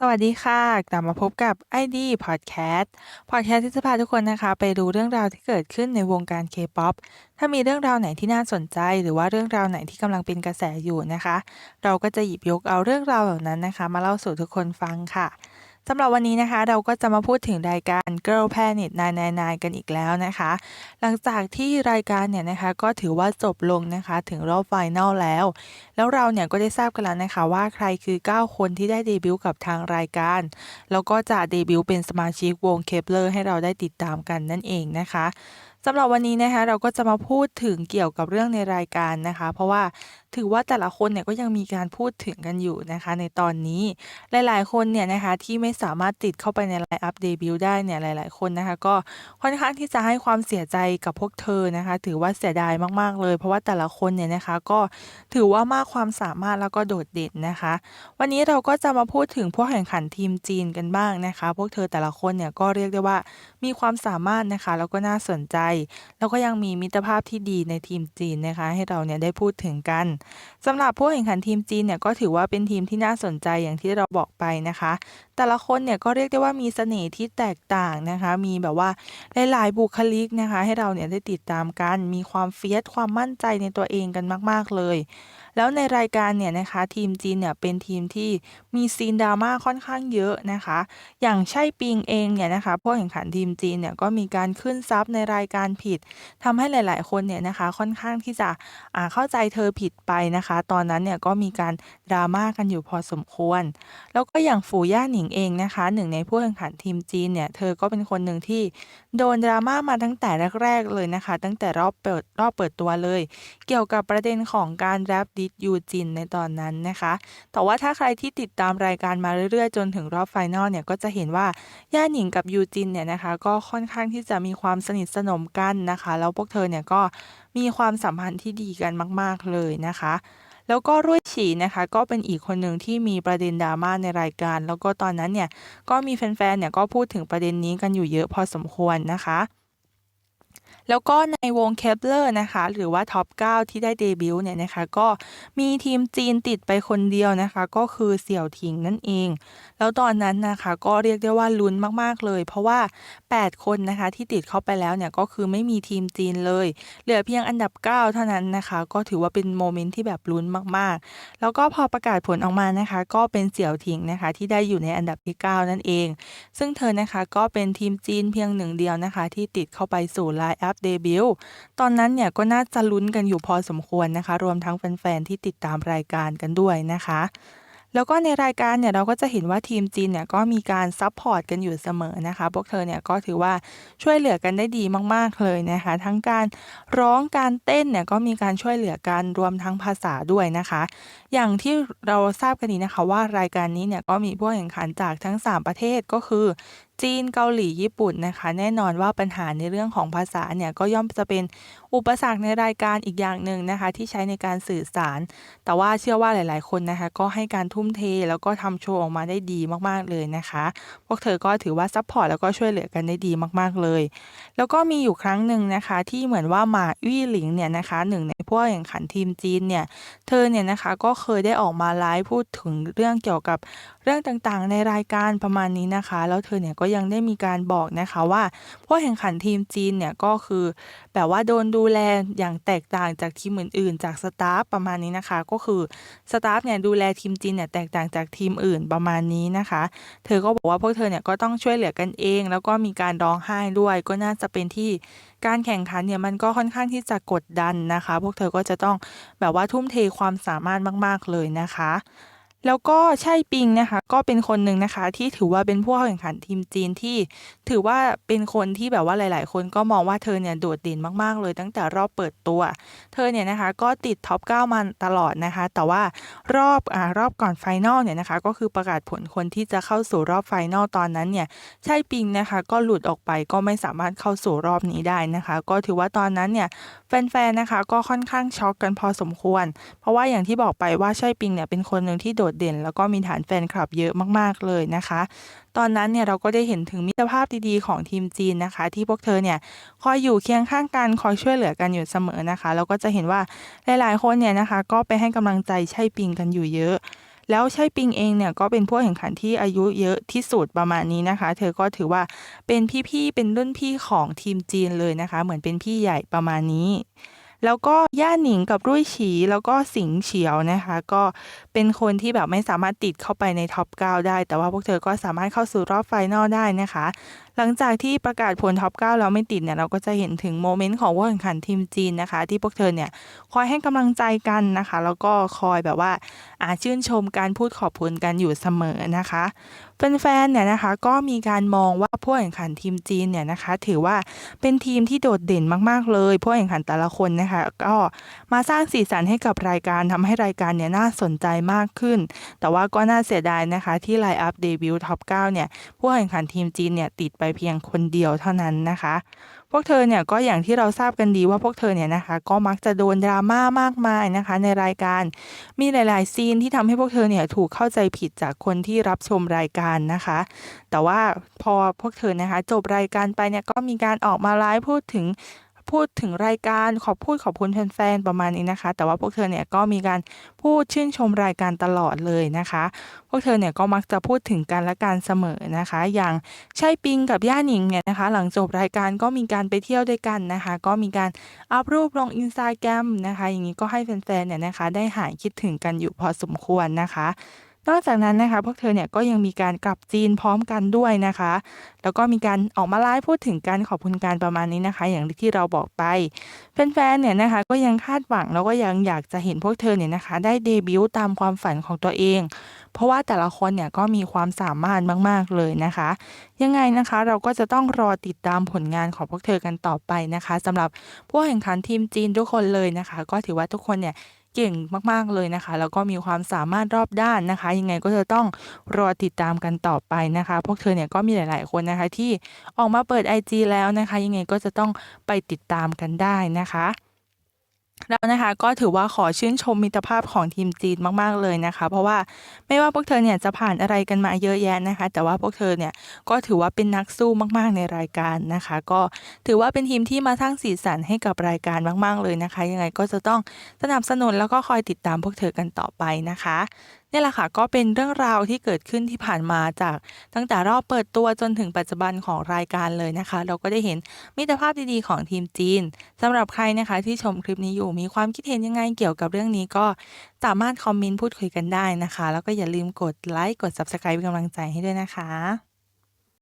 สวัสดีค่ะ กลับมาพบกับ ID Podcast Podcast ที่จะพาทุกคนนะคะ ไปดูเรื่องราวที่เกิดขึ้นในวงการ K-POP ถ้ามีเรื่องราวไหนที่น่าสนใจ หรือว่าเรื่องราวไหนที่กำลังเป็นกระแสอยู่นะคะ เราก็จะหยิบยกเอาเรื่องราวเหล่านั้นนะคะ มาเล่าสู่ทุกคนฟังค่ะ สำหรับวันนี้นะคะ เราก็จะมาพูดถึงรายการ Girl Planet 999 กันอีกแล้วนะคะ หลังจากที่รายการเนี่ยนะคะก็ถือว่าจบลงนะคะถึงรอบไฟนอลแล้ว แล้วเราเนี่ยก็ได้ทราบกันแล้วนะคะว่าใครคือ 9 คนที่ได้เดบิวต์กับทางรายการ แล้วก็จะเดบิวต์เป็นสมาชิกวงเคปเลอร์ให้เราได้ติดตามกันนั่นเองนะคะสำหรับวันนี้นะคะเราก็จะมาพูดถึงเกี่ยวกับเรื่องในรายการนะคะ เพราะว่าถือว่าแต่ละคนเนี่ยก็ยังมีการพูดถึงกันอยู่นะคะ ในตอนนี้หลาย ๆ คนเนี่ยนะคะที่ไม่สามารถติดเข้าไปในไลน์อัพเดบิวต์ได้เนี่ยหลาย ๆ คนนะคะ ก็ค่อนข้างที่จะให้ความเสียใจกับพวกเธอนะคะ ถือว่าเสียดายมาก ๆ เลย เพราะว่าแต่ละคนเนี่ยนะคะก็ถือว่ามากความสามารถแล้วก็โดดเด่นนะคะ วันนี้เราก็จะมาพูดถึงพวกแข่งขันทีมจีนกันบ้างนะคะ พวกเธอแต่ละคนเนี่ยก็เรียกได้ว่ามีความสามารถนะคะ แล้วก็น่าสนใจ แล้วก็ยังมีมิตรภาพที่ดีในทีมจีนนะคะ ให้เราเนี่ยได้พูดถึงกันสำหรับผู้แข่งขันทีมจีนเนี่ยก็ถือว่าเป็นทีมที่น่าสนใจอย่างที่เราบอกไปนะคะ แต่ละคนเนี่ยก็เรียกได้ว่ามีเสน่ห์ที่แตกต่างนะคะ มีแบบว่าหลายๆบุคลิกนะคะ ให้เราเนี่ยได้ติดตามกัน มีความเฟียสความมั่นใจในตัวเองกันมาก ๆ เลย แล้วในรายการเนี่ยนะคะทีมจีนเนี่ยเป็นทีมที่มีซีนดราม่าค่อนข้างเยอะนะคะ อย่างใช่ปิงเองเนี่ยนะคะผู้แข่งขันทีมจีนเนี่ยก็มีการขึ้นซับในรายการผิดทำให้หลาย ๆ คนเนี่ยนะคะค่อนข้างที่จะเข้าใจเธอผิดไปนะคะ ตอนนั้นเนี่ยก็มีการดราม่ากันอยู่พอสมควร แล้วก็อย่างฝูย่าหนิงเองนะคะ หนึ่งในผู้แข่งขันทีมจีนเนี่ยเธอก็เป็นคนหนึ่งที่โดนดราม่ามาตั้งแต่แรก ๆ เลยนะคะ ตั้งแต่รอบเปิดรอบเปิดตัวเลย เกี่ยวกับประเด็นของการแรปดิสยูจินในตอนนั้นนะคะ แต่ว่าถ้าใครที่ติดตามรายการมาเรื่อยๆ จนถึงรอบไฟนอลเนี่ยก็จะเห็นว่าย่าหนิงกับยูจินเนี่ยนะคะก็ค่อนข้างที่จะมีความสนิทสนมกันนะคะ แล้วพวกเธอเนี่ยก็มีความสัมพันธ์ที่ดีกันมาก ๆเลยนะคะแล้วก็รุ่ยฉีนะคะ ก็เป็นอีกคนหนึ่งที่มีประเด็นดราม่าในรายการ แล้วก็ตอนนั้นเนี่ยก็มีแฟนๆเนี่ยก็พูดถึงประเด็นนี้กันอยู่เยอะพอสมควรนะคะแล้วก็ในวงเคปเลอร์นะคะ หรือว่าท็อป 9 ที่ได้เดบิวต์เนี่ยนะคะ ก็มีทีมจีนติดไปคนเดียวนะคะ ก็คือเสี่ยวถิงนั่นเอง แล้วตอนนั้นนะคะก็เรียกได้ว่าลุ้นมากๆเลย เพราะว่า 8 คนนะคะที่ติดเข้าไปแล้วเนี่ยก็คือไม่มีทีมจีนเลย เหลือเพียงอันดับ 9 เท่านั้นนะคะ ก็ถือว่าเป็นโมเมนต์ที่แบบลุ้นมากๆ แล้วก็พอประกาศผลออกมานะคะ ก็เป็นเสี่ยวถิงนะคะ ที่ได้อยู่ในอันดับที่ 9 นั่นเอง ซึ่งเธอนะคะก็เป็นทีมจีนเพียงหนึ่งเดียวนะคะ ที่ติดเข้าไปสู่ไลน์อัพเดบิวต์ตอนนั้นเนี่ยก็น่าจะลุ้นกันอยู่พอสมควรนะคะ รวมทั้งแฟนๆที่ติดตามรายการกันด้วยนะคะ แล้วก็ในรายการเนี่ยเราก็จะเห็นว่าทีมจีนเนี่ยก็มีการซัพพอร์ตกันอยู่เสมอนะคะ พวกเธอเนี่ยก็ถือว่าช่วยเหลือกันได้ดีมากๆเลยนะคะ ทั้งการร้องการเต้นเนี่ยก็มีการช่วยเหลือกันรวมทั้งภาษาด้วยนะคะ อย่างที่เราทราบกันดีนะคะว่ารายการนี้เนี่ยก็มีผู้แข่งขันจากทั้ง 3 ประเทศก็คือจีนเกาหลีญี่ปุ่นนะคะ แน่นอนว่าปัญหาในเรื่องของภาษาเนี่ยก็ย่อมจะเป็นอุปสรรคในรายการอีกอย่างหนึ่งนะคะ ที่ใช้ในการสื่อสาร แต่ว่าเชื่อว่าหลาย ๆ คนนะคะ ก็ให้การทุ่มเทแล้วก็ทำโชว์ออกมาได้ดีมากๆเลยนะคะ พวกเธอก็ถือว่าซัพพอร์ตแล้วก็ช่วยเหลือกันได้ดีมากๆเลย แล้วก็มีอยู่ครั้งหนึ่งนะคะ ที่เหมือนว่าหมาวี่หลิงเนี่ยนะคะหนึ่งในผู้แข่งขันทีมจีนเนี่ยเธอเนี่ยนะคะก็เคยได้ออกมาไลฟ์พูดถึงเรื่องเกี่ยวกับ เรื่องต่างๆ ในรายการประมาณนี้นะคะ แล้วเธอเนี่ยก็ยังได้มีการบอกนะคะว่าผู้แข่งขันทีมจีนเนี่ยก็คือแบบว่าโดนดูแลอย่างแตกต่างจากทีมอื่นๆ จากสตาฟประมาณนี้นะคะ ก็คือสตาฟเนี่ยดูแลทีมจีนเนี่ยแตกต่างจากทีมอื่นประมาณนี้นะคะ เธอก็บอกว่าพวกเธอเนี่ยก็ต้องช่วยเหลือกันเอง แล้วก็มีการร้องไห้ด้วย ก็น่าจะเป็นที่การแข่งขันเนี่ยมันก็ค่อนข้างที่จะกดดันนะคะ พวกเธอก็จะต้องแบบว่าทุ่มเทความสามารถมาก ๆ เลยนะคะ แล้วก็ใช่ปิงนะคะ ก็เป็นคนหนึ่งนะคะ ที่ถือว่าเป็นผู้แข่งขันทีมจีนที่ถือว่าเป็นคนที่แบบว่าหลาย ๆ คนก็มองว่าเธอเนี่ยโดดเด่นมากๆ เลยตั้งแต่รอบเปิดตัว เธอเนี่ยนะคะก็ติดท็อป 9 มาตลอดนะคะ แต่ว่ารอบอ่ารอบก่อนไฟนอลเนี่ยนะคะก็คือประกาศผลคนที่จะเข้าสู่รอบไฟนอลตอนนั้นเนี่ยใช่ปิงนะคะก็หลุดออกไปก็ไม่สามารถเข้าสู่รอบนี้ได้นะคะ ก็ถือว่าตอนนั้นเนี่ยแฟน ๆ นะคะก็ค่อนข้างช็อกกันพอสมควร เพราะว่าอย่างที่บอกไปว่าใช่ปิงเนี่ยเป็นคนหนึ่งที่โดดเด่น แล้วก็มีฐานแฟนคลับเยอะมากๆเลยนะคะ ตอนนั้นเนี่ยเราก็ได้เห็นถึงมิตรภาพดีๆของทีมจีนนะคะ ที่พวกเธอเนี่ยคอยอยู่เคียงข้างกันคอยช่วยเหลือกันอยู่เสมอนะคะแล้วก็จะเห็นว่าหลายๆคนเนี่ยนะคะ ก็ไปให้กำลังใจใช่ปิงกันอยู่เยอะแล้วไช่ปิงเองเนี่ยก็เป็นผู้แข่งขันที่อายุเยอะที่สุดประมาณนี้นะคะ เธอก็ถือว่าเป็นพี่ๆ เป็นรุ่นพี่ของทีมจีนเลยนะคะ เหมือนเป็นพี่ใหญ่ประมาณนี้ แล้วก็ย่าหนิงกับรุ่ยฉีแล้วก็สิงเฉียวนะคะ ก็เป็นคนที่แบบไม่สามารถติดเข้าไปในท็อป9ได้ แต่ว่าพวกเธอก็สามารถเข้าสู่รอบไฟนอลได้นะคะ หลังจากที่ประกาศผลท็อป 9 แล้วไม่ติดเนี่ยเราก็จะเห็นถึงโมเมนต์ของผู้แข่งขันทีมจีนนะคะ ที่พวกเธอเนี่ยคอยให้กำลังใจกันนะคะ แล้วก็คอยแบบว่าอาชื่นชมการพูดขอบคุณกันอยู่เสมอนะคะแฟนๆเนี่ยนะคะก็มีการมองว่าผู้แข่งขันทีมจีนเนี่ยนะคะ ถือว่าเป็นทีมที่โดดเด่นมากๆเลยผู้แข่งขันแต่ละคนนะคะ ก็มาสร้างสีสันให้กับรายการทำให้รายการเนี่ยน่าสนใจมากขึ้น แต่ว่าก็น่าเสียดายนะคะที่ไลน์อัพเดบิวต์ท็อป9เนี่ยผู้แข่งขันทีมจีนเนี่ยติดไปเพียงคนเดียวเท่านั้นนะคะ พวกเธอเนี่ยก็อย่างที่เราทราบกันดีว่าพวกเธอเนี่ยนะคะ ก็มักจะโดนดราม่ามากมายนะคะ ในรายการมีหลาย ๆ ซีนที่ทำให้พวกเธอเนี่ยถูกเข้าใจผิดจากคนที่รับชมรายการนะคะ แต่ว่าพอพวกเธอนะคะ จบรายการไปเนี่ยก็มีการออกมาไลฟ์พูดถึง พูดถึงรายการขอบพูดขอบคุณแฟนๆประมาณนี้นะคะ แต่ว่าพวกเธอเนี่ยก็มีการพูดชื่นชมรายการตลอดเลยนะคะ พวกเธอเนี่ยก็มักจะพูดถึงกันและการเสมอนะคะ อย่างใช่ปิงกับย่าหนิงเนี่ยนะคะ หลังจบรายการก็มีการไปเที่ยวด้วยกันนะคะ ก็มีการอัพรูปลงอินสตาแกรมนะคะ อย่างนี้ก็ให้แฟนๆเนี่ยนะคะ ได้หายคิดถึงกันอยู่พอสมควรนะคะ นอกจากนั้นนะคะพวกเธอเนี่ยก็ยังมีการกลับจีนพร้อมกันด้วยนะคะ แล้วก็มีการออกมาไลฟ์พูดถึงการขอบคุณการประมาณนี้นะคะ อย่างที่เราบอกไปแฟนๆเนี่ยนะคะก็ยังคาดหวังแล้วก็ยังอยากจะเห็นพวกเธอเนี่ยนะคะ ได้เดบิวต์ตามความฝันของตัวเอง เพราะว่าแต่ละคนเนี่ยก็มีความสามารถมาก ๆเลยนะคะ ยังไงนะคะเราก็จะต้องรอติดตามผลงานของพวกเธอกันต่อไปนะคะสำหรับผู้แข่งขันทีมจีนทุกคนเลยนะคะ ก็ถือว่าทุกคนเนี่ย เก่งมากๆเลยนะคะ แล้วก็มีความสามารถรอบด้านนะคะ ยังไงก็จะต้องรอติดตามกันต่อไปนะคะ พวกเธอเนี่ยก็มีหลาย ๆ คนนะคะที่ออกมาเปิด IG แล้วนะคะ ยังไงก็จะต้องไปติดตามกันได้นะคะ แล้วนะคะก็ถือว่าขอชื่นชมมิตรภาพของทีมจีนมากๆเลยนะคะ เพราะว่าไม่ว่าพวกเธอเนี่ยจะผ่านอะไรกันมาเยอะแยะนะคะ แต่ว่าพวกเธอเนี่ยก็ถือว่าเป็นนักสู้มากๆในรายการนะคะ ก็ถือว่าเป็นทีมที่มาสร้างสีสันให้กับรายการมาก ๆเลยนะคะ ยังไงก็จะต้องสนับสนุนแล้วก็คอยติดตามพวกเธอกันต่อไปนะคะ นี่แหละค่ะก็เป็นเรื่องราวที่เกิดขึ้นที่ผ่านมาจากตั้งแต่รอบเปิดตัวจนถึงปัจจุบันของรายการเลยนะคะ เราก็ได้เห็นมิตรภาพดีๆของทีมจีนสำหรับใครนะคะที่ชมคลิปนี้อยู่มีความคิดเห็นยังไงเกี่ยวกับเรื่องนี้ก็สามารถคอมเมนต์พูดคุยกันได้นะคะ แล้วก็อย่าลืมกดไลค์กด Subscribe เป็นกำลังใจให้ด้วยนะคะ